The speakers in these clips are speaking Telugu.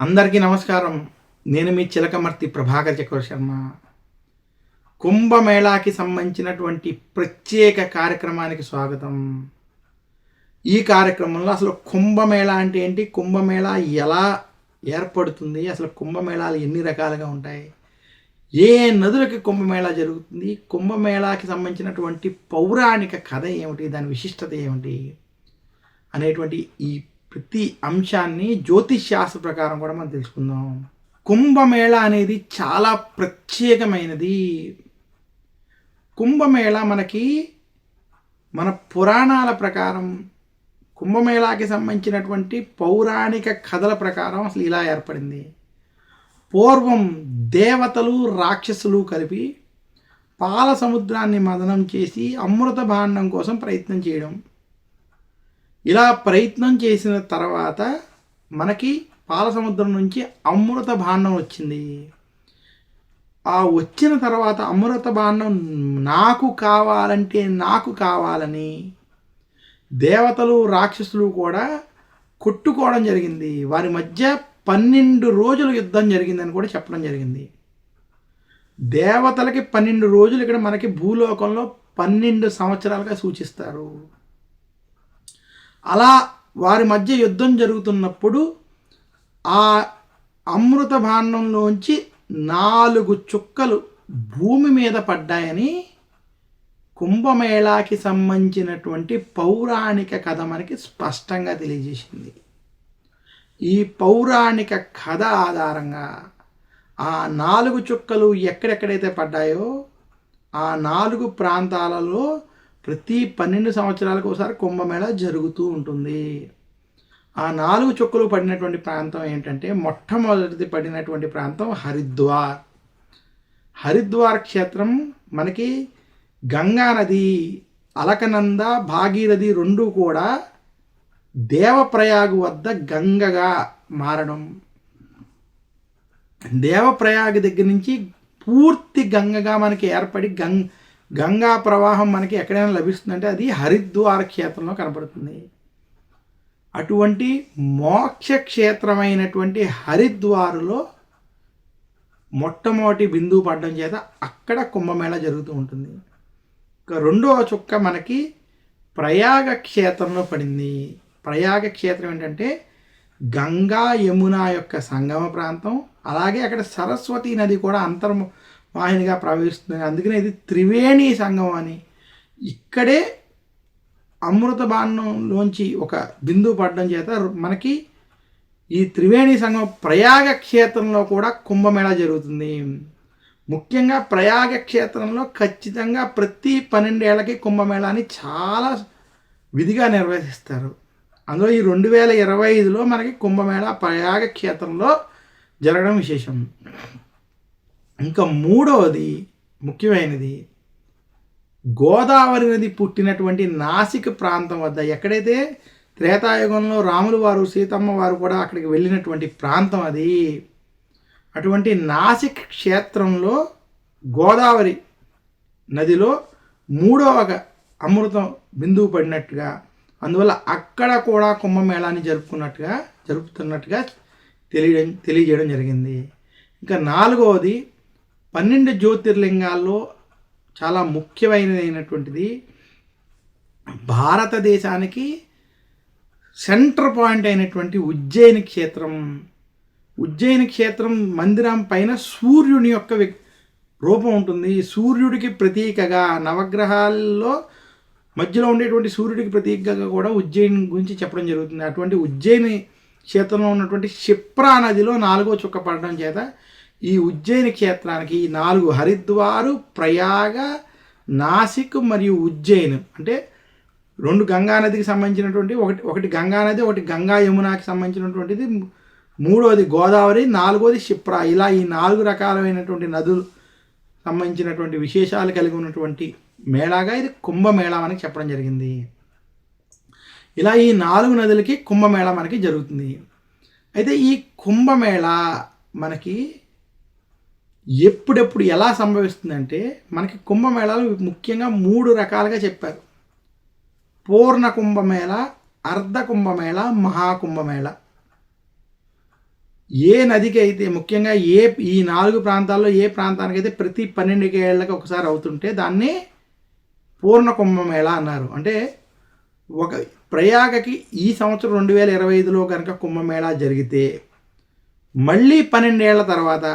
అందరికీ నమస్కారం. నేను మీ చిలకమర్తి ప్రభాకర్ చక్ర శర్మ. కుంభమేళాకి సంబంధించినటువంటి ప్రత్యేక కార్యక్రమానికి స్వాగతం. ఈ కార్యక్రమంలో అసలు కుంభమేళా అంటే ఏంటి? కుంభమేళా ఎలా ఏర్పడుతుంది? అసలు కుంభమేళాలు ఎన్ని రకాలుగా ఉంటాయి? ఏ నదులకి కుంభమేళా జరుగుతుంది? కుంభమేళాకి సంబంధించినటువంటి పౌరాణిక కథ ఏమిటి? దాని విశిష్టత ఏమిటి? అనేటువంటి ఈ ప్రతి అంశాన్ని జ్యోతిష్ శాస్త్ర ప్రకారం కూడా మనం తెలుసుకుందాం. కుంభమేళ అనేది చాలా ప్రత్యేకమైనది. కుంభమేళ మనకి మన పురాణాల ప్రకారం కుంభమేళాకి సంబంధించినటువంటి పౌరాణిక కథల ప్రకారం అసలు ఇలా ఏర్పడింది. పూర్వం దేవతలు రాక్షసులు కలిపి పాల సముద్రాన్ని మదనం చేసి అమృత భాండం కోసం ప్రయత్నం చేయడం. ఇలా ప్రయత్నం చేసిన తర్వాత మనకి పాల సముద్రం నుంచి అమృత భాండం వచ్చింది. ఆ వచ్చిన తర్వాత అమృత భాండం నాకు కావాలంటే నాకు కావాలని దేవతలు రాక్షసులు కూడా కొట్టుకోవడం జరిగింది. వారి మధ్య పన్నెండు రోజులు యుద్ధం జరిగిందని కూడా చెప్పడం జరిగింది. దేవతలకి పన్నెండు రోజులు ఇక్కడ మనకి భూలోకంలో పన్నెండు సంవత్సరాలుగా సూచిస్తారు. అలా వారి మధ్య యుద్ధం జరుగుతున్నప్పుడు ఆ అమృత భాండంలోంచి నాలుగు చుక్కలు భూమి మీద పడ్డాయని కుంభమేళాకి సంబంధించినటువంటి పౌరాణిక కథ మనకి స్పష్టంగా తెలియజేసింది. ఈ పౌరాణిక కథ ఆధారంగా ఆ నాలుగు చుక్కలు ఎక్కడెక్కడైతే పడ్డాయో ఆ నాలుగు ప్రాంతాలలో ప్రతి పన్నెండు సంవత్సరాలకు ఒకసారి కుంభమేళ జరుగుతూ ఉంటుంది. ఆ నాలుగు చుక్కలు పడినటువంటి ప్రాంతం ఏంటంటే మొట్టమొదటిది పడినటువంటి ప్రాంతం హరిద్వార్. హరిద్వార్ క్షేత్రం మనకి గంగా నది అలకనంద భాగీరథి రెండు కూడా దేవప్రయాగ్ వద్ద గంగగా మారడం. దేవప్రయాగ్ దగ్గర నుంచి పూర్తి గంగగా మనకి ఏర్పడి గంగ గంగా ప్రవాహం మనకి ఎక్కడైనా లభిస్తుందంటే అది హరిద్వార క్షేత్రంలో కనపడుతుంది. అటువంటి మోక్ష క్షేత్రమైనటువంటి హరిద్వారులో మొట్టమొదటి బిందువు పడడం చేత అక్కడ కుంభమేళ జరుగుతూ ఉంటుంది. ఇక రెండవ చుక్క మనకి ప్రయాగ క్షేత్రంలో పడింది. ప్రయాగ క్షేత్రం ఏంటంటే గంగా యమున యొక్క సంగమ ప్రాంతం. అలాగే అక్కడ సరస్వతి నది కూడా అంతర్ము వాహినిగా ప్రవహిస్తుంది. అందుకనే ఇది త్రివేణి సంగమం అని. ఇక్కడే అమృత బాణంలోంచి ఒక బిందువు పడడం చేత మనకి ఈ త్రివేణి సంగమం ప్రయాగ క్షేత్రంలో కూడా కుంభమేళ జరుగుతుంది. ముఖ్యంగా ప్రయాగ క్షేత్రంలో ఖచ్చితంగా ప్రతి పన్నెండేళ్ళకి కుంభమేళాని చాలా విధిగా నిర్వహిస్తారు. అందులో ఈ రెండు వేల ఇరవై ఐదులో మనకి కుంభమేళ ప్రయాగ క్షేత్రంలో జరగడం విశేషం. ఇంకా మూడవది ముఖ్యమైనది గోదావరి నది పుట్టినటువంటి నాసిక్ ప్రాంతం వద్ద ఎక్కడైతే త్రేతాయుగంలో రాములు వారు సీతమ్మ వారు కూడా అక్కడికి వెళ్ళినటువంటి ప్రాంతం అది అటువంటి నాసిక్ క్షేత్రంలో గోదావరి నదిలో మూడవ అమృతం బిందువు పడినట్టుగా అందువల్ల అక్కడ కూడా కుంభమేళాన్ని జరుపుకున్నట్టుగా జరుపుతున్నట్టుగా తెలియడం తెలియజేయడం జరిగింది. ఇంకా నాలుగవది పన్నెండు జ్యోతిర్లింగాల్లో చాలా ముఖ్యమైనదైనటువంటిది భారతదేశానికి సెంటర్ పాయింట్ అయినటువంటి ఉజ్జయిని క్షేత్రం. ఉజ్జయిని క్షేత్రం మందిరం పైన సూర్యుని యొక్క రూపం ఉంటుంది. సూర్యుడికి ప్రతీకగా నవగ్రహాల్లో మధ్యలో ఉండేటువంటి సూర్యుడికి ప్రతీకగా కూడా ఉజ్జయిని గురించి చెప్పడం జరుగుతుంది. అటువంటి ఉజ్జయిని క్షేత్రంలో ఉన్నటువంటి క్షిప్రా నదిలో నాలుగో చుక్క పడడం చేత ఈ ఉజ్జయిని క్షేత్రానికి ఈ నాలుగు హరిద్వారు ప్రయాగ నాసిక్ మరియు ఉజ్జయిన్. అంటే రెండు గంగా నదికి సంబంధించినటువంటి ఒకటి ఒకటి గంగా నది ఒకటి గంగా యమునాకి సంబంధించినటువంటిది. మూడోది గోదావరి నాలుగోది క్షిప్ర. ఇలా ఈ నాలుగు రకాలైనటువంటి నదులు సంబంధించినటువంటి విశేషాలు కలిగి ఉన్నటువంటి మేళాగా ఇది కుంభమేళా మనకి చెప్పడం జరిగింది. ఇలా ఈ నాలుగు నదులకి కుంభమేళ మనకి జరుగుతుంది. అయితే ఈ కుంభమేళ మనకి ఎప్పుడెప్పుడు ఎలా సంభవిస్తుందంటే మనకి కుంభమేళాలు ముఖ్యంగా మూడు రకాలుగా చెప్పారు. పూర్ణ కుంభమేళ అర్ధ కుంభమేళ మహాకుంభమేళ ఏ నదికి అయితే ముఖ్యంగా ఏ ఈ నాలుగు ప్రాంతాల్లో ఏ ప్రాంతానికైతే ప్రతి పన్నెండు ఏళ్ళకి ఒకసారి అవుతుంటే దాన్ని పూర్ణ కుంభమేళ అన్నారు. అంటే ఒక ప్రయాగకి ఈ సంవత్సరం రెండు వేల ఇరవై ఐదులో కనుక కుంభమేళా జరిగితే మళ్ళీ పన్నెండేళ్ళ తర్వాత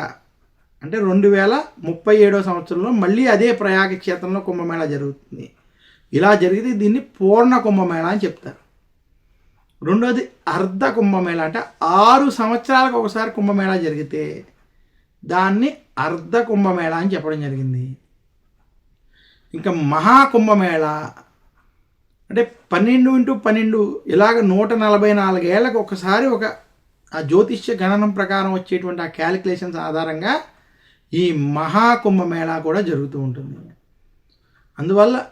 అంటే రెండు వేల ముప్పై ఏడో సంవత్సరంలో మళ్ళీ అదే ప్రయాగ క్షేత్రంలో కుంభమేళా జరుగుతుంది. ఇలా జరిగితే దీన్ని పూర్ణ కుంభమేళా అని చెప్తారు. రెండోది అర్ధ కుంభమేళ అంటే ఆరు సంవత్సరాలకు ఒకసారి కుంభమేళా జరిగితే దాన్ని అర్ధ కుంభమేళ అని చెప్పడం జరిగింది. ఇంకా మహాకుంభమేళ అంటే పన్నెండు ఇంటూ పన్నెండు ఇలాగ నూట నలభై నాలుగేళ్ళకు ఒకసారి ఒక ఆ జ్యోతిష్య గణనం ప్రకారం వచ్చేటువంటి ఆ క్యాలిక్యులేషన్స్ ఆధారంగా ఈ మహాకుంభమేళా కూడా జరుగుతూ ఉంటుంది. అందువల్ల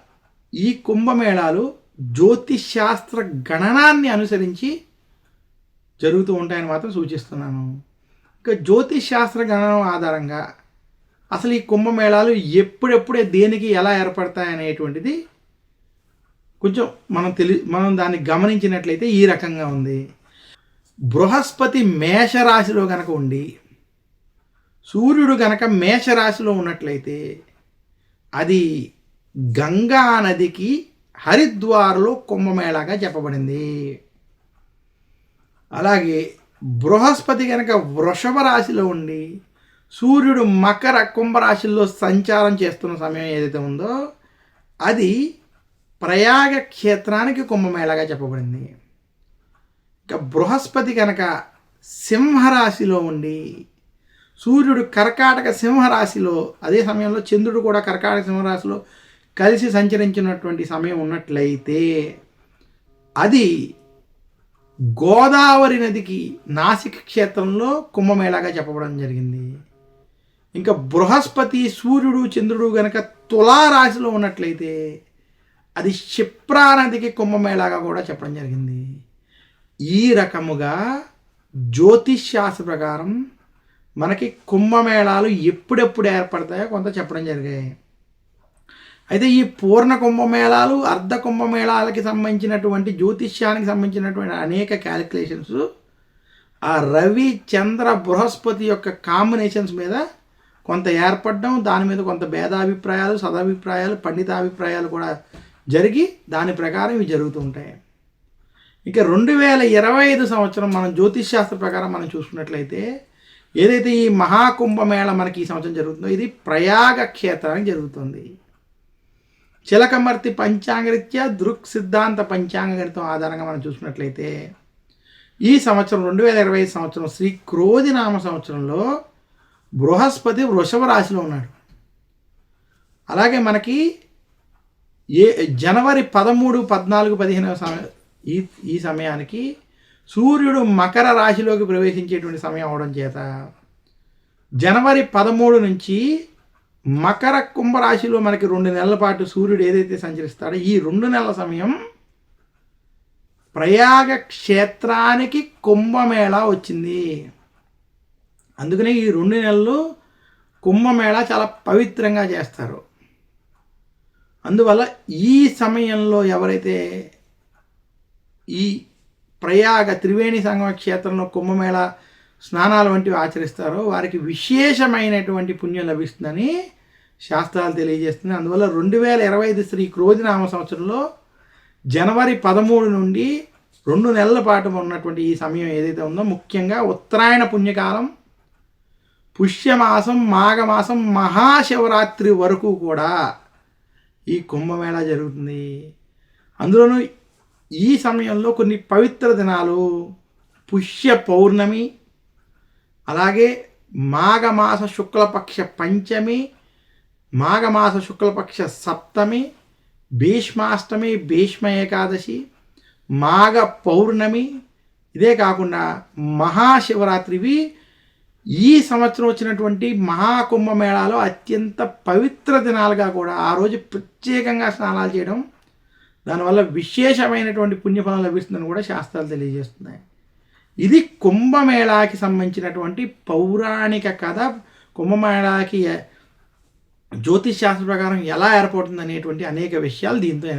ఈ కుంభమేళాలు జ్యోతిశాస్త్ర గణనాన్ని అనుసరించి జరుగుతూ ఉంటాయని మాత్రం సూచిస్తున్నాను. ఇంకా జ్యోతిశాస్త్ర గణనం ఆధారంగా అసలు ఈ కుంభమేళాలు ఎప్పుడెప్పుడే దేనికి ఎలా ఏర్పడతాయనేటువంటిది కొంచెం మనం తెలి మనం దాన్ని గమనించినట్లయితే ఈ రకంగా ఉంది. బృహస్పతి మేషరాశిలో కనుక ఉండి సూర్యుడు గనక మేషరాశిలో ఉన్నట్లయితే అది గంగా నదికి హరిద్వార్లో కుంభమేళాగా చెప్పబడింది. అలాగే బృహస్పతి కనుక వృషభ రాశిలో ఉండి సూర్యుడు మకర కుంభరాశిలో సంచారం చేస్తున్న సమయం ఏదైతే ఉందో అది ప్రయాగ క్షేత్రానికి కుంభమేళాగా చెప్పబడింది. ఇంకా బృహస్పతి కనుక సింహరాశిలో ఉండి సూర్యుడు కర్కాటక సింహరాశిలో అదే సమయంలో చంద్రుడు కూడా కర్కాటక సింహరాశిలో కలిసి సంచరించినటువంటి సమయం ఉన్నట్లయితే అది గోదావరి నదికి నాసిక్ క్షేత్రంలో కుంభమేళాగా చెప్పబడడం జరిగింది. ఇంకా బృహస్పతి సూర్యుడు చంద్రుడు గనక తులారాశిలో ఉన్నట్లయితే అది క్షిప్రా నదికి కుంభమేళాగా కూడా చెప్పడం జరిగింది. ఈ రకముగా జ్యోతిష్ శాస్త్ర ప్రకారం మనకి కుంభమేళాలు ఎప్పుడెప్పుడు ఏర్పడతాయో కొంత చెప్పడం జరిగాయి. అయితే ఈ పూర్ణ కుంభమేళాలు అర్ధ కుంభమేళాలకి సంబంధించినటువంటి జ్యోతిష్యానికి సంబంధించినటువంటి అనేక క్యాలిక్యులేషన్స్ ఆ రవి చంద్ర బృహస్పతి యొక్క కాంబినేషన్స్ మీద కొంత ఏర్పడడం దాని మీద కొంత భేదాభిప్రాయాలు సదాభిప్రాయాలు పండితాభిప్రాయాలు కూడా జరిగి దాని ప్రకారం ఇవి జరుగుతూ ఉంటాయి. ఇక రెండు వేల ఇరవై ఐదు సంవత్సరం మనం జ్యోతిష్ శాస్త్ర ప్రకారం మనం చూసుకున్నట్లయితే ఏదైతే ఈ మహాకుంభమేళ మనకి ఈ సంవత్సరం జరుగుతుందో ఇది ప్రయాగ క్షేత్రానికి జరుగుతుంది. చిలకమర్తి పంచాంగరీత్యా దృక్ సిద్ధాంత పంచాంగ గణితం ఆధారంగా మనం చూసుకున్నట్లయితే ఈ సంవత్సరం రెండు వేల ఇరవై సంవత్సరం శ్రీ క్రోధి నామ సంవత్సరంలో బృహస్పతి వృషభ రాశిలో ఉన్నాడు. అలాగే మనకి ఏ జనవరి పదమూడు పద్నాలుగు పదిహేనవ సమయ ఈ ఈ సమయానికి సూర్యుడు మకర రాశిలోకి ప్రవేశించేటువంటి సమయం అవడం చేత జనవరి పదమూడు నుంచి మకర కుంభరాశిలో మనకి రెండు నెలల పాటు సూర్యుడు ఏదైతే సంచరిస్తాడో ఈ రెండు నెలల సమయం ప్రయాగ క్షేత్రానికి కుంభమేళా వచ్చింది. అందుకనే ఈ రెండు నెలలు కుంభమేళ చాలా పవిత్రంగా చేస్తారు. అందువల్ల ఈ సమయంలో ఎవరైతే ఈ ప్రయాగ త్రివేణి సంగమ క్షేత్రంలో కుంభమేళ స్నానాలు వంటివి ఆచరిస్తారో వారికి విశేషమైనటువంటి పుణ్యం లభిస్తుందని శాస్త్రాలు తెలియజేస్తున్నాయి. అందువల్ల రెండు వేల ఇరవై ఐదు శ్రీ క్రోధినామ సంవత్సరంలో జనవరి పదమూడు నుండి రెండు నెలల పాటు ఉన్నటువంటి ఈ సమయం ఏదైతే ఉందో ముఖ్యంగా ఉత్తరాయణ పుణ్యకాలం పుష్యమాసం మాఘమాసం మహాశివరాత్రి వరకు కూడా ఈ కుంభమేళా జరుగుతుంది. అందులోనూ ఈ సమయంలో కొన్ని పవిత్ర దినాలు పుష్య పౌర్ణమి అలాగే మాఘమాస శుక్లపక్ష పంచమి మాఘమాస శుక్లపక్ష సప్తమి భీష్మాష్టమి భీష్మ ఏకాదశి మాఘ పౌర్ణమి. ఇదే కాకుండా మహాశివరాత్రివి ఈ సంవత్సరం వచ్చినటువంటి మహాకుంభమేళాలో అత్యంత పవిత్ర దినాలుగా కూడా ఆ రోజు ప్రత్యేకంగా స్నానాలు చేయడం దానివల్ల విశేషమైనటువంటి పుణ్యఫలం లభిస్తుందని కూడా శాస్త్రాలు తెలియజేస్తున్నాయి. ఇది కుంభమేళాకి సంబంధించినటువంటి పౌరాణిక కథ. కుంభమేళాకి జ్యోతిష్ శాస్త్ర ప్రకారం ఎలా ఏర్పడుతుంది అనేటువంటి అనేక విషయాలు దీంతో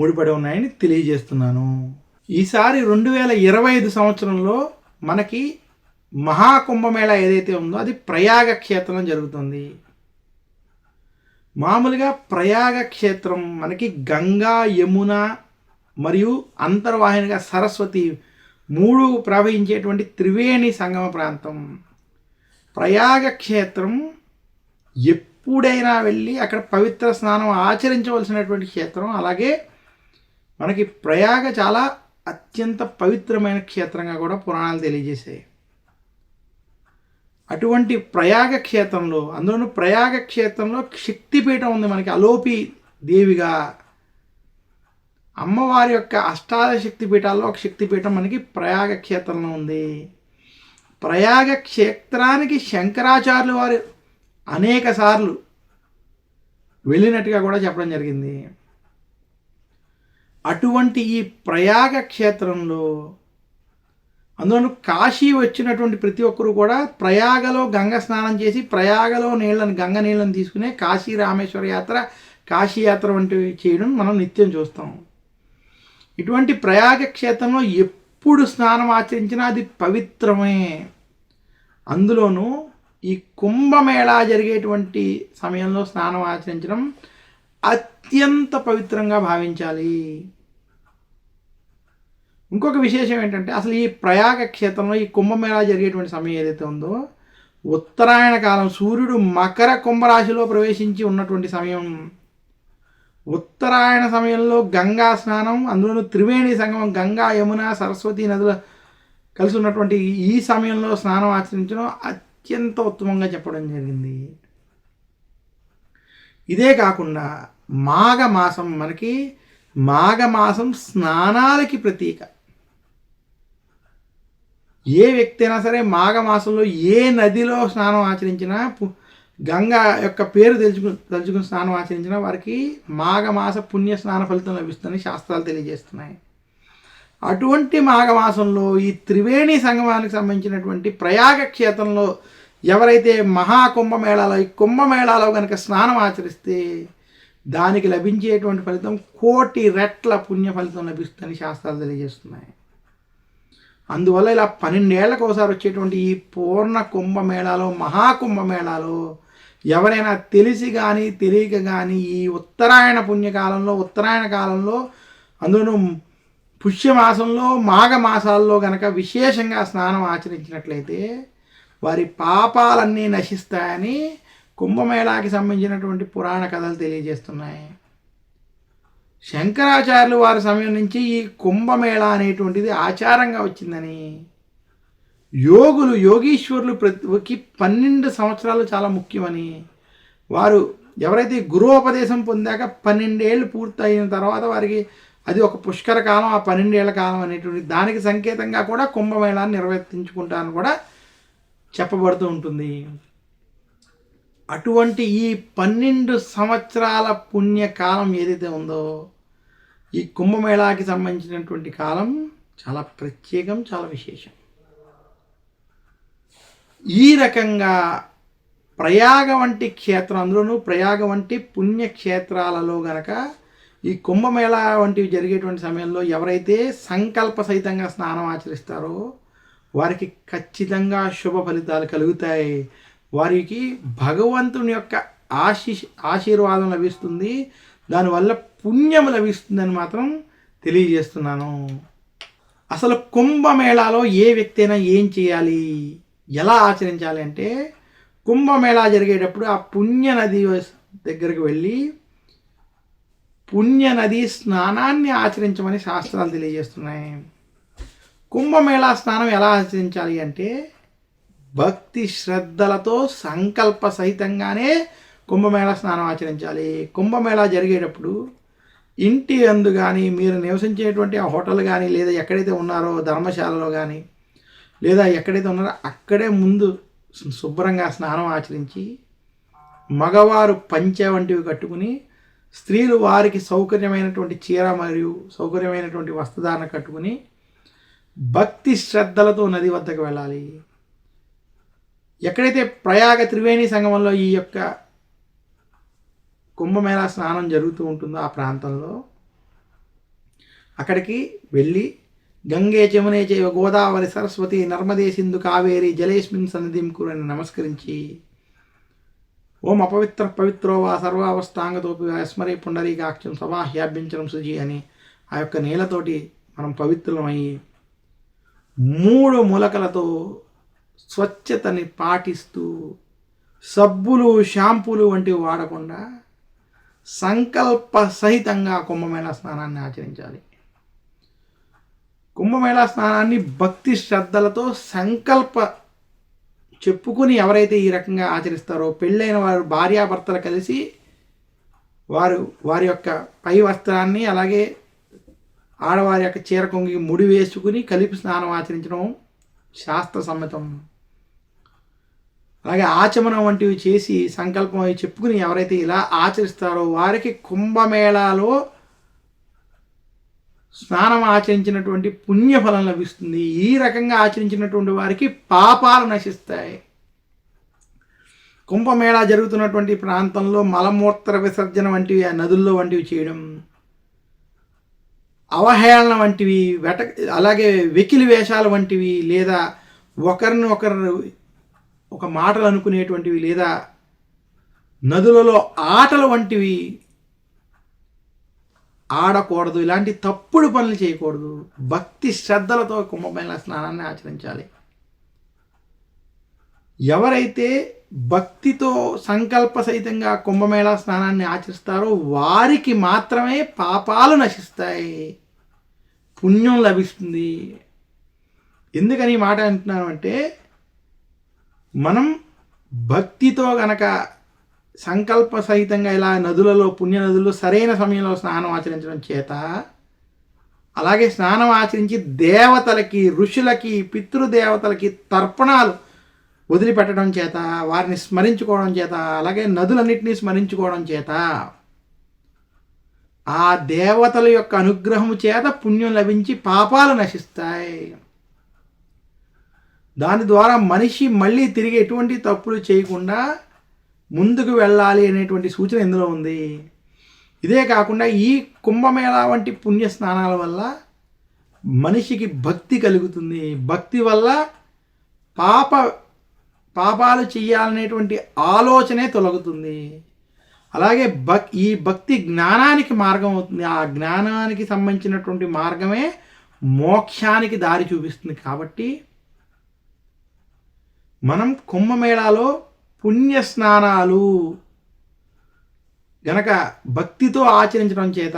ముడిపడి ఉన్నాయని తెలియజేస్తున్నాను. ఈసారి రెండు వేల ఇరవై ఐదు సంవత్సరంలో మనకి మహాకుంభమేళ ఏదైతే ఉందో అది ప్రయాగ క్షేత్రం జరుగుతుంది. మామూలుగా ప్రయాగ క్షేత్రం మనకి గంగా యమున మరియు అంతర్వాహినిగా సరస్వతి మూడు ప్రవహించేటువంటి త్రివేణి సంగమ ప్రాంతం. ప్రయాగ క్షేత్రం ఎప్పుడైనా వెళ్ళి అక్కడ పవిత్ర స్నానం ఆచరించవలసినటువంటి క్షేత్రం. అలాగే మనకి ప్రయాగ చాలా అత్యంత పవిత్రమైన క్షేత్రంగా కూడా పురాణాలు తెలియజేశాయి. అటువంటి ప్రయాగ క్షేత్రంలో అందులోనూ ప్రయాగ క్షేత్రంలో శక్తిపీఠం ఉంది మనకి అలోపి దేవిగా. అమ్మవారి యొక్క అష్టాద శక్తిపీఠాల్లో ఒక శక్తిపీఠం మనకి ప్రయాగ క్షేత్రంలో ఉంది. ప్రయాగ క్షేత్రానికి శంకరాచార్యులు వారు అనేక సార్లు వెళ్ళినట్టుగా కూడా చెప్పడం జరిగింది. అటువంటి ఈ ప్రయాగ క్షేత్రంలో అందులో కాశీ వచ్చినటువంటి ప్రతి ఒక్కరు కూడా ప్రయాగలో గంగ స్నానం చేసి ప్రయాగలో నీళ్ళని గంగ నీళ్ళని తీసుకునే కాశీ రామేశ్వర యాత్ర కాశీ యాత్ర వంటివి చేయడం మనం నిత్యం చూస్తాం. ఇటువంటి ప్రయాగ క్షేత్రంలో ఎప్పుడు స్నానం ఆచరించినా అది పవిత్రమే. అందులోనూ ఈ కుంభమేళా జరిగేటువంటి సమయంలో స్నానం ఆచరించడం అత్యంత పవిత్రంగా భావించాలి. ఇంకొక విశేషం ఏంటంటే అసలు ఈ ప్రయాగ క్షేత్రంలో ఈ కుంభమేళా జరిగేటువంటి సమయం ఏదైతే ఉందో ఉత్తరాయణ కాలం సూర్యుడు మకర కుంభరాశిలో ప్రవేశించి ఉన్నటువంటి సమయం. ఉత్తరాయణ సమయంలో గంగా స్నానం అందులోనూ త్రివేణి సంగమం గంగా యమున సరస్వతి నదుల కలిసి ఉన్నటువంటి ఈ సమయంలో స్నానం ఆచరించడం అత్యంత ఉత్తమంగా చెప్పడం జరిగింది. ఇదే కాకుండా మాఘ మాసం మనకి మాఘమాసం స్నానాలకి ప్రతీక. ఏ వ్యక్తి అయినా సరే మాఘమాసంలో ఏ నదిలో స్నానం ఆచరించినా గంగా యొక్క పేరు తెలుసుకు తలుచుకుని స్నానం ఆచరించినా వారికి మాఘమాస పుణ్య స్నాన ఫలితం లభిస్తుందని శాస్త్రాలు తెలియజేస్తున్నాయి. అటువంటి మాఘమాసంలో ఈ త్రివేణి సంగమానికి సంబంధించినటువంటి ప్రయాగ క్షేత్రంలో ఎవరైతే మహాకుంభమేళాలో ఈ కుంభమేళాలో కనుక స్నానం ఆచరిస్తే దానికి లభించేటువంటి ఫలితం కోటి రెట్ల పుణ్య ఫలితం లభిస్తుందని శాస్త్రాలు తెలియజేస్తున్నాయి. అందువల్ల ఇలా పన్నెండేళ్ళకు ఒకసారి వచ్చేటువంటి ఈ పూర్ణ కుంభమేళాలో మహాకుంభమేళాలో ఎవరైనా తెలిసి కానీ తెలియక కానీ ఈ ఉత్తరాయణ పుణ్యకాలంలో ఉత్తరాయణ కాలంలో అందులోనూ పుష్యమాసంలో మాఘమాసాల్లో గనక విశేషంగా స్నానం ఆచరించినట్లయితే వారి పాపాలన్నీ నశిస్తాయని కుంభమేళాకి సంబంధించినటువంటి పురాణ కథలు తెలియజేస్తున్నాయి. శంకరాచార్యులు వారి సమయం నుంచి ఈ కుంభమేళ అనేటువంటిది ఆచారంగా వచ్చిందని. యోగులు యోగీశ్వరులు ప్రతికి పన్నెండు సంవత్సరాలు చాలా ముఖ్యమని. వారు ఎవరైతే గురువోపదేశం పొందాక పన్నెండేళ్ళు పూర్తయిన తర్వాత వారికి అది ఒక పుష్కర కాలం ఆ పన్నెండేళ్ళ కాలం అనేటువంటి దానికి సంకేతంగా కూడా కుంభమేళాన్ని నిర్వర్తించుకుంటారని కూడా చెప్పబడుతూ ఉంటుంది. అటువంటి ఈ పన్నెండు సంవత్సరాల పుణ్యకాలం ఏదైతే ఉందో ఈ కుంభమేళాకి సంబంధించినటువంటి కాలం చాలా ప్రత్యేకం చాలా విశేషం. ఈ రకంగా ప్రయాగ వంటి క్షేత్రం అందులోనూ ప్రయాగ వంటి పుణ్యక్షేత్రాలలో గనక ఈ కుంభమేళ వంటివి జరిగేటువంటి సమయంలో ఎవరైతే సంకల్ప సహితంగా స్నానం ఆచరిస్తారో వారికి ఖచ్చితంగా శుభ ఫలితాలు కలుగుతాయి. వారికి భగవంతుని యొక్క ఆశీ ఆశీర్వాదం లభిస్తుంది. దానివల్ల పుణ్యం లభిస్తుందని మాత్రం తెలియజేస్తున్నాను. అసలు కుంభమేళాలో ఏ వ్యక్తి అయినా ఏం చేయాలి? ఎలా ఆచరించాలి అంటే కుంభమేళా జరిగేటప్పుడు ఆ పుణ్య నది దగ్గరికి వెళ్ళి పుణ్య నది స్నానాన్ని ఆచరించమని శాస్త్రాలు తెలియజేస్తున్నాయి. కుంభమేళా స్నానం ఎలా ఆచరించాలి అంటే భక్తి శ్రద్ధలతో సంకల్ప సహితంగానే కుంభమేళ స్నానం ఆచరించాలి. కుంభమేళ జరిగేటప్పుడు ఇంటి అందు కానీ మీరు నివసించేటువంటి ఆ హోటల్ కానీ లేదా ఎక్కడైతే ఉన్నారో ధర్మశాలలో కానీ లేదా ఎక్కడైతే ఉన్నారో అక్కడే ముందు శుభ్రంగా స్నానం ఆచరించి మగవారు పంచె వంటివి కట్టుకుని స్త్రీలు వారికి సౌకర్యమైనటువంటి చీర మరియు సౌకర్యమైనటువంటి వస్త్రధారణ కట్టుకుని భక్తి శ్రద్ధలతో నది వద్దకు వెళ్ళాలి. ఎక్కడైతే ప్రయాగ త్రివేణి సంగమంలో ఈ యొక్క కుంభమేళా స్నానం జరుగుతూ ఉంటుందో ఆ ప్రాంతంలో అక్కడికి వెళ్ళి గంగే చమునే చైవ గోదావరి సరస్వతి నర్మదే సింధు కావేరి జలేస్మిన్ సన్నిధిం కురని నమస్కరించి ఓం అపవిత్ర పవిత్రోవా సర్వావస్థాంగతోపి వా స్మరే పుండరీకాక్షం సమాహ్యాభ్యంచనం సుజి అని ఆ యొక్క నేలతోటి మనం పవిత్రమై మూడు మూలకలతో స్వచ్ఛతని పాటిస్తూ సబ్బులు షాంపూలు వంటివి వాడకుండా సంకల్ప సహితంగా కుంభమేళా స్నానాన్ని ఆచరించాలి. కుంభమేళా స్నానాన్ని భక్తి శ్రద్ధలతో సంకల్ప చెప్పుకుని ఎవరైతే ఈ రకంగా ఆచరిస్తారో పెళ్ళైన వారు భార్యాభర్తలు కలిసి వారు వారి యొక్క పై వస్త్రాన్ని అలాగే ఆడవారి యొక్క చీర కొంగి ముడి వేసుకుని కలిపి స్నానం ఆచరించడం శాస్త్ర సమ్మతం అలాగే ఆచమనం వంటివి చేసి సంకల్పం అవి చెప్పుకుని ఎవరైతే ఇలా ఆచరిస్తారో వారికి కుంభమేళాలో స్నానం ఆచరించినటువంటి పుణ్యఫలం లభిస్తుంది. ఈ రకంగా ఆచరించినటువంటి వారికి పాపాలు నశిస్తాయి. కుంభమేళా జరుగుతున్నటువంటి ప్రాంతంలో మలమూత్ర విసర్జన వంటివి ఆ నదుల్లో వంటివి చేయడం అవహేళన వంటివి వెట అలాగే వెకిలి వేషాలు వంటివి లేదా ఒకరిని ఒకరు ఒక మాటలు అనుకునేటువంటివి లేదా నదులలో ఆటలు వంటివి ఆడకూడదు ఇలాంటి తప్పుడు పనులు చేయకూడదు. భక్తి శ్రద్ధలతో కుంభమేళ స్నానాన్ని ఆచరించాలి. ఎవరైతే భక్తితో సంకల్ప సహితంగా కుంభమేళా స్నానాన్ని ఆచరిస్తారో వారికి మాత్రమే పాపాలు నశిస్తాయి. పుణ్యం లభిస్తుంది. ఎందుకని మాట అంటున్నాను అంటే మనం భక్తితో గనక సంకల్ప సహితంగా ఇలా నదులలో పుణ్య నదుల్లో సరైన సమయంలో స్నానం ఆచరించడం చేత అలాగే స్నానం ఆచరించి దేవతలకి ఋషులకి పితృదేవతలకి తర్పణాలు వదిలిపెట్టడం చేత వారిని స్మరించుకోవడం చేత అలాగే నదులన్నింటినీ స్మరించుకోవడం చేత ఆ దేవతల యొక్క అనుగ్రహము చేత పుణ్యం లభించి పాపాలు నశిస్తాయి. దాని ద్వారా మనిషి మళ్ళీ తిరిగి ఎటువంటి తప్పులు చేయకుండా ముందుకు వెళ్ళాలి అనేటువంటి సూచన ఇందులో ఉంది. ఇదే కాకుండా ఈ కుంభమేళా వంటి పుణ్య స్నానాల వల్ల మనిషికి భక్తి కలుగుతుంది. భక్తి వల్ల పాప పాపాలు చేయాలనేటువంటి ఆలోచనే తొలగుతుంది. అలాగే భక్ ఈ భక్తి జ్ఞానానికి మార్గం అవుతుంది. ఆ జ్ఞానానికి సంబంధించినటువంటి మార్గమే మోక్షానికి దారి చూపిస్తుంది కాబట్టి మనం కుంభమేళాలో పుణ్య స్నానాలు గనక భక్తితో ఆచరించడం చేత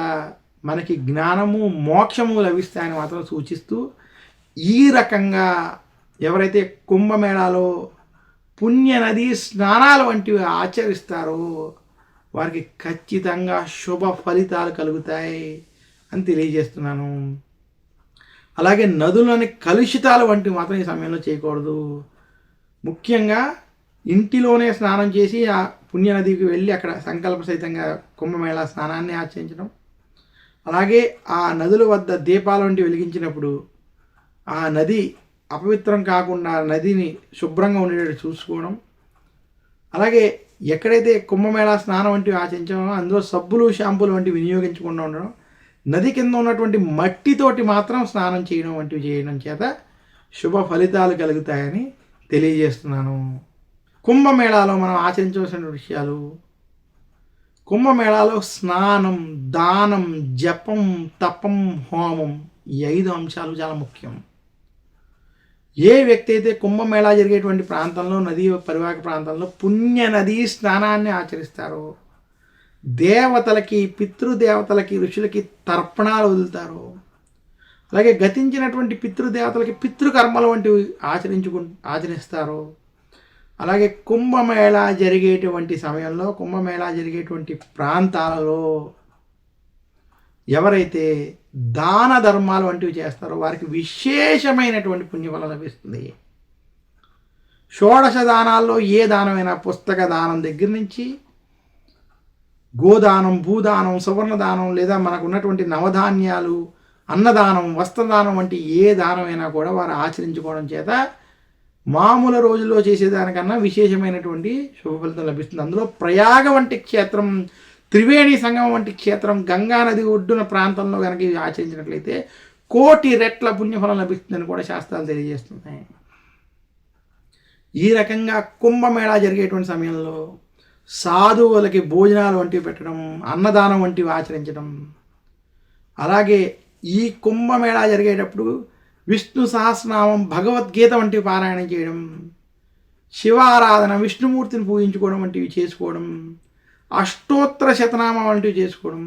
మనకి జ్ఞానము మోక్షము లభిస్తాయని మాత్రం సూచిస్తూ ఈ రకంగా ఎవరైతే కుంభమేళాలో పుణ్య నది స్నానాలు వంటివి ఆచరిస్తారో వారికి ఖచ్చితంగా శుభ ఫలితాలు కలుగుతాయి అని తెలియజేస్తున్నాను. అలాగే నదులని కలుషితాలు వంటివి మాత్రం ఈ సమయంలో చేయకూడదు. ముఖ్యంగా ఇంటిలోనే స్నానం చేసి ఆ పుణ్యనదికి వెళ్ళి అక్కడ సంకల్ప సహితంగా కుంభమేళ స్నానాన్ని ఆచరించడం. అలాగే ఆ నదుల వద్ద దీపాల వంటి వెలిగించినప్పుడు ఆ నది అపవిత్రం కాకుండా నదిని శుభ్రంగా ఉండేటట్టు చూసుకోవడం. అలాగే ఎక్కడైతే కుంభమేళా స్నానం వంటివి ఆచరించామో అందులో సబ్బులు షాంపూలు వంటివి వినియోగించకుండా ఉండడం నది కింద ఉన్నటువంటి మట్టితోటి మాత్రం స్నానం చేయడం వంటివి చేయడం చేత శుభ ఫలితాలు కలుగుతాయని తెలియజేస్తున్నాను. కుంభమేళాలో మనం ఆచరించవలసిన విషయాలు కుంభమేళాలో స్నానం దానం జపం తపం హోమం ఈ ఐదు అంశాలు చాలా ముఖ్యం. ఏ వ్యక్తి అయితే కుంభమేళా జరిగేటువంటి ప్రాంతంలో నదీ పరివాహక ప్రాంతంలో పుణ్య నదీ స్నానాన్ని ఆచరిస్తారో దేవతలకి పితృదేవతలకి ఋషులకి తర్పణాలు వదులుతారు అలాగే గతించినటువంటి పితృదేవతలకి పితృకర్మలు వంటివి ఆచరించుకు ఆచరిస్తారు అలాగే కుంభమేళా జరిగేటువంటి సమయంలో కుంభమేళా జరిగేటువంటి ప్రాంతాలలో ఎవరైతే దాన ధర్మాలు వంటివి చేస్తారో వారికి విశేషమైనటువంటి పుణ్యఫలం లభిస్తుంది. షోడశ దానాల్లో ఏ దానమైనా పుస్తక దానం దగ్గర నుంచి గోదానం భూదానం సువర్ణదానం లేదా మనకు ఉన్నటువంటి నవధాన్యాలు అన్నదానం వస్త్రదానం వంటి ఏ దానమైనా కూడా వారు ఆచరించుకోవడం చేత మామూలు రోజుల్లో చేసేదానికన్నా విశేషమైనటువంటి శుభ ఫలితం లభిస్తుంది. అందులో ప్రయాగ వంటి క్షేత్రం త్రివేణి సంగమం వంటి క్షేత్రం గంగా నది ఒడ్డున ప్రాంతంలో కనుక ఇవి ఆచరించినట్లయితే కోటి రెట్ల పుణ్యఫలం లభిస్తుందని కూడా శాస్త్రాలు తెలియజేస్తున్నాయి. ఈ రకంగా కుంభమేళా జరిగేటువంటి సమయంలో సాధువులకి భోజనాలు వంటివి పెట్టడం అన్నదానం వంటివి ఆచరించడం. అలాగే ఈ కుంభమేళా జరిగేటప్పుడు విష్ణు సహస్రనామం భగవద్గీత వంటివి పారాయణం చేయడం శివారాధన విష్ణుమూర్తిని పూజించుకోవడం వంటివి చేసుకోవడం అష్టోత్తర శతనామం వంటివి చేసుకోవడం.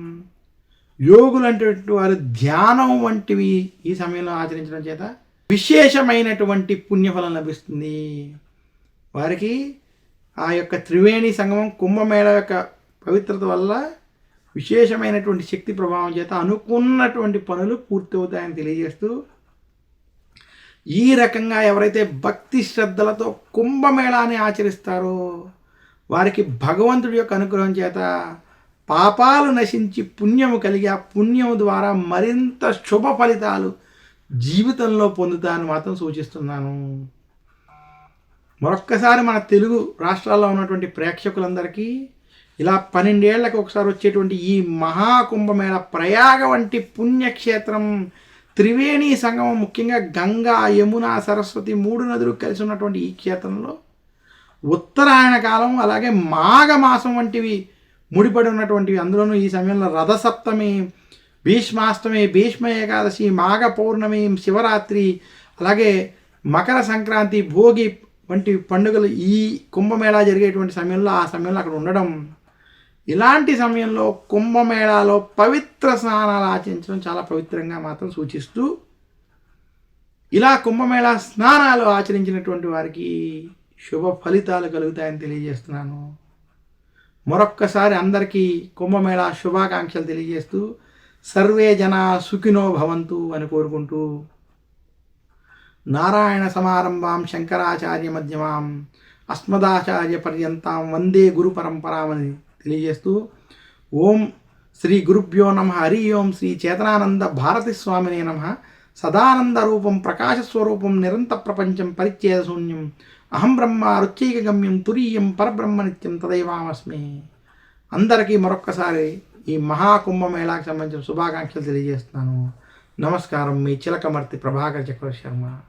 యోగులు అంటే వారు ధ్యానం వంటివి ఈ సమయంలో ఆచరించడం చేత విశేషమైనటువంటి పుణ్యఫలం లభిస్తుంది. వారికి ఆ యొక్క త్రివేణి సంగమం కుంభమేళ యొక్క పవిత్రత వల్ల విశేషమైనటువంటి శక్తి ప్రభావం చేత అనుకున్నటువంటి పనులు పూర్తవుతాయని తెలియజేస్తూ ఈ రకంగా ఎవరైతే భక్తి శ్రద్ధలతో కుంభమేళాన్ని ఆచరిస్తారో వారికి భగవంతుడి యొక్క అనుగ్రహం చేత పాపాలు నశించి పుణ్యము కలిగి ఆ పుణ్యము ద్వారా మరింత శుభ ఫలితాలు జీవితంలో పొందుతానని మాత్రం సూచిస్తున్నాను. మరొక్కసారి మన తెలుగు రాష్ట్రాల్లో ఉన్నటువంటి ప్రేక్షకులందరికీ ఇలా పన్నెండేళ్ళకు ఒకసారి వచ్చేటువంటి ఈ మహాకుంభమేళ ప్రయాగ వంటి పుణ్యక్షేత్రం త్రివేణి సంగమం ముఖ్యంగా గంగా యమున సరస్వతి మూడు నదులు కలిసి ఉన్నటువంటి ఈ క్షేత్రంలో ఉత్తరాయణ కాలం అలాగే మాఘమాసం వంటివి ముడిపడి ఉన్నటువంటివి. అందులోనూ ఈ సమయంలో రథసప్తమి భీష్మాష్టమి భీష్మ ఏకాదశి మాఘ పౌర్ణమి శివరాత్రి అలాగే మకర సంక్రాంతి భోగి వంటి పండుగలు ఈ కుంభమేళా జరిగేటువంటి సమయంలో ఆ సమయంలో అక్కడ ఉండడం. ఇలాంటి సమయంలో కుంభమేళాలో పవిత్ర స్నానాలు ఆచరించడం చాలా పవిత్రంగా మాత్రం సూచిస్తూ ఇలా కుంభమేళా స్నానాలు ఆచరించినటువంటి వారికి శుభ ఫలితాలు కలుగుతాయని తెలియజేస్తున్నాను. మరొక్కసారి అందరికీ కుంభమేళా శుభాకాంక్షలు తెలియజేస్తూ సర్వే జన సుఖినో భవంతు అని కోరుకుంటూ నారాయణ సమారంభాం శంకరాచార్య మధ్యమాం అస్మదాచార్య పర్యంతం వందే గురు పరంపరామని తెలియజేస్తూ ఓం శ్రీ గురుభ్యో నమ హరి ఓం శ్రీ చేతనానంద భారతి స్వామినే నమ సదానంద రూపం ప్రకాశస్వరూపం నిరంత ప్రపంచం పరిచ్ఛేద శూన్యం అహం బ్రహ్మ రుచైక గమ్యం తురీయం పరబ్రహ్మ నిత్యం తదైవామస్మి. అందరికీ మరొక్కసారి ఈ మహాకుంభమేళాకి సంబంధించిన శుభాకాంక్షలు తెలియజేస్తున్నాను. నమస్కారం. మీ చిలకమర్తి ప్రభాకర్ చక్రవర్తి శర్మ.